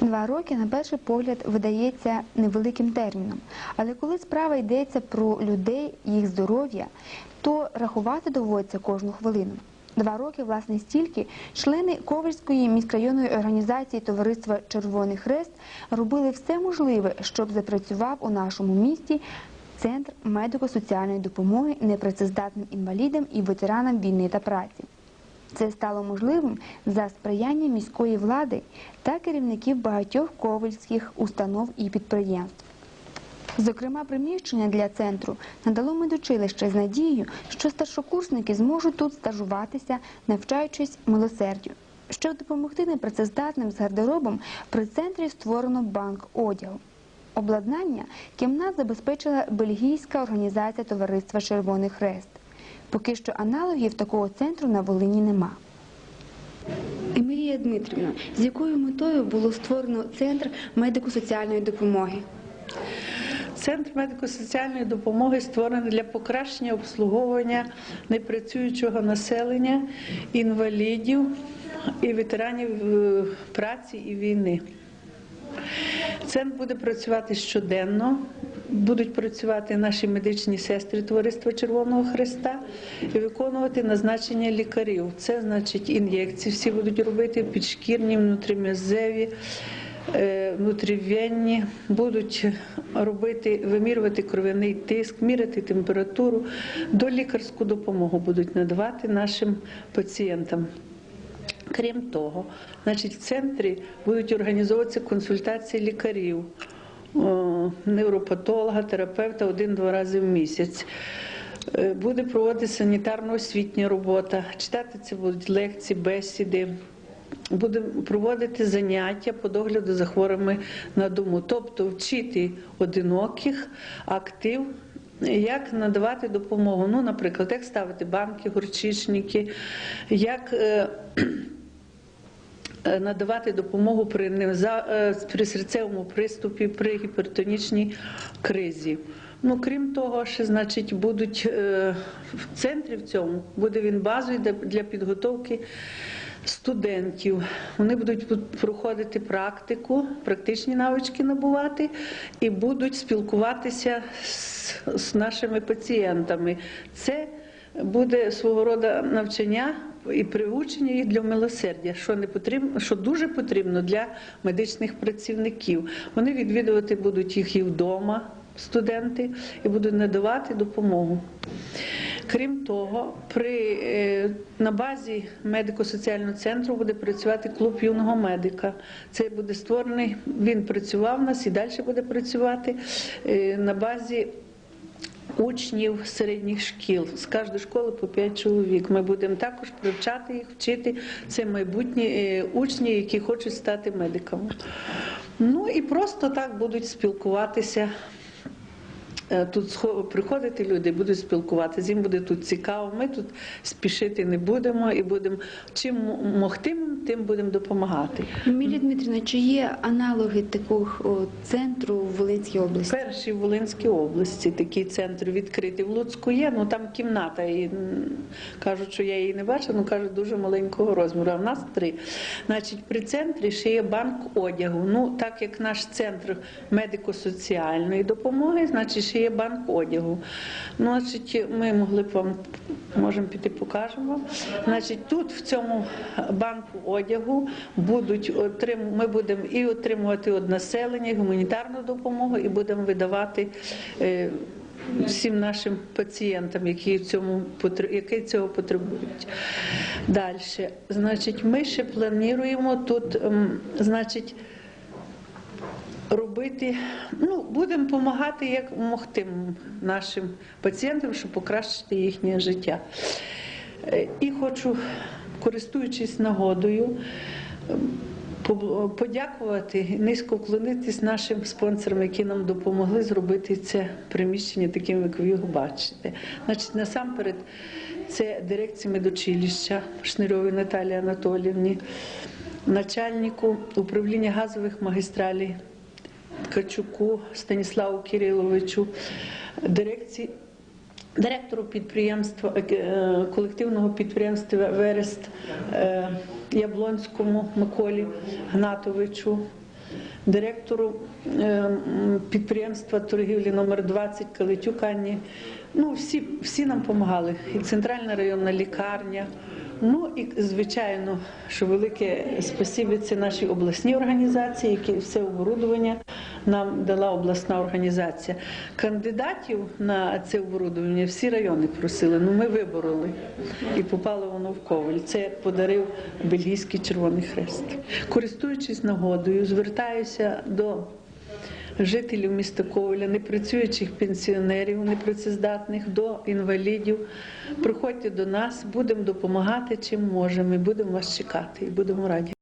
Два роки на перший погляд видається невеликим терміном, але коли справа йдеться про людей, їх здоров'я, то рахувати доводиться кожну хвилину. Два роки, власне, стільки члени Ковальської міськрайонної організації Товариства Червоний Хрест робили все можливе, щоб запрацював у нашому місті центр медико-соціальної допомоги непрацездатним інвалідам і ветеранам війни та праці. Це стало можливим за сприяння міської влади та керівників багатьох ковальських установ і підприємств. Зокрема, приміщення для центру надало медучилище з надією, що старшокурсники зможуть тут стажуватися, навчаючись милосердю. Щоб допомогти непрацездатним з гардеробом, при центрі створено банк одягу. Обладнання кімнат забезпечила бельгійська організація Товариства Червоний Хрест. Поки що аналогів такого центру на Волині нема. Емілія Дмитрівна, з якою метою було створено центр медико-соціальної допомоги? Центр медико-соціальної допомоги створений для покращення обслуговування непрацюючого населення, інвалідів і ветеранів е, праці і війни. Центр буде працювати щоденно. Будуть працювати наші медичні сестри Товариства Червоного Христа і виконувати назначення лікарів. Це значить ін'єкції всі будуть робити підшкірні, внутрім'язеві, е, внутрівенні, будуть робити, вимірювати кров'яний тиск, міряти температуру, долікарську допомогу будуть надавати нашим пацієнтам. Крім того, значить, в центрі будуть організовуватися консультації лікарів, невропатолога, терапевта один-два рази в місяць. Е, Буде проводитися санітарно-освітня робота, читатися будуть лекції, бесіди. Буде проводити заняття по догляду за хворими на дому, тобто вчити одиноких, актив, як надавати допомогу. Ну, наприклад, як ставити банки, горчичники, як е, надавати допомогу при, е, при серцевому приступі, при гіпертонічній кризі. Ну, крім того, ще значить, будуть е, в центрі в цьому буде він базою для підготовки студентів. Вони будуть проходити практику, практичні навички набувати і будуть спілкуватися з, з нашими пацієнтами. Це буде свого роду навчання і приучення їх для милосердя, що не потрібно, що дуже потрібно для медичних працівників. Вони відвідувати будуть їх і вдома, студенти, і будуть надавати допомогу. Крім того, при, е, на базі медико-соціального центру буде працювати клуб юного медика. Це буде створений, він працював у нас і далі буде працювати е, на базі учнів середніх шкіл. З кожної школи по 5 чоловік. Ми будемо також привчати їх, вчити. Це майбутні е, учні, які хочуть стати медиками. Ну і просто так будуть спілкуватися. Е, Тут приходити люди, будуть спілкуватися, їм буде тут цікаво. Ми тут спішити не будемо і будемо чим м- могти, тим будемо допомагати. Емілія Дмитрівна, чи є аналоги такого центру в Волинській області? Перший в Волинській області такий центр відкритий. В Луцьку є, ну там кімната. І кажуть, що я її не бачила, ну кажуть, дуже маленького розміру. А в нас три. Значить, при центрі ще є банк одягу. Ну, так як наш центр медико-соціальної допомоги, значить, ще є банк одягу. Ну, значить, ми могли б вам можемо піти, покажемо. Значить, тут в цьому банку одягу будуть отрим... ми будемо і отримувати від населення, і гуманітарну допомогу, і будемо видавати. Е... Всім нашим пацієнтам, які в цьому які цього потребують. Далі, значить, ми ще плануємо тут, ем, значить, робити, ну, будемо допомагати як могти нашим пацієнтам, щоб покращити їхнє життя. Е, І хочу, користуючись нагодою, ем, по- подякувати, низько вклонитись нашим спонсорам, які нам допомогли зробити це приміщення таким, як ви його бачите. Значить, насамперед, це дирекція медучилища Шнирьової Наталії Анатоліївні, начальнику управління газових магістралей Ткачуку Станіславу Кириловичу. Директору підприємства е, колективного підприємства Верест е, Яблонському Миколі Гнатовичу, директору е, підприємства торгівлі номер 20 Калитюк Анні. Ну, всі, всі нам допомагали. І центральна районна лікарня. Ну і звичайно, що велике спасибі це наші обласні організації, які все оборудовання нам дала обласна організація. Кандидатів на це оборудовання всі райони просили. Ну ми вибороли і попало воно в Коваль. Це подарив Бельгійський Червоний Хрест. Користуючись нагодою, звертаюся до жителів міста Коваля, непрацюючих пенсіонерів, непрацездатних, до інвалідів. Приходьте до нас, будемо допомагати чим можемо. і Будемо вас чекати і будемо раді.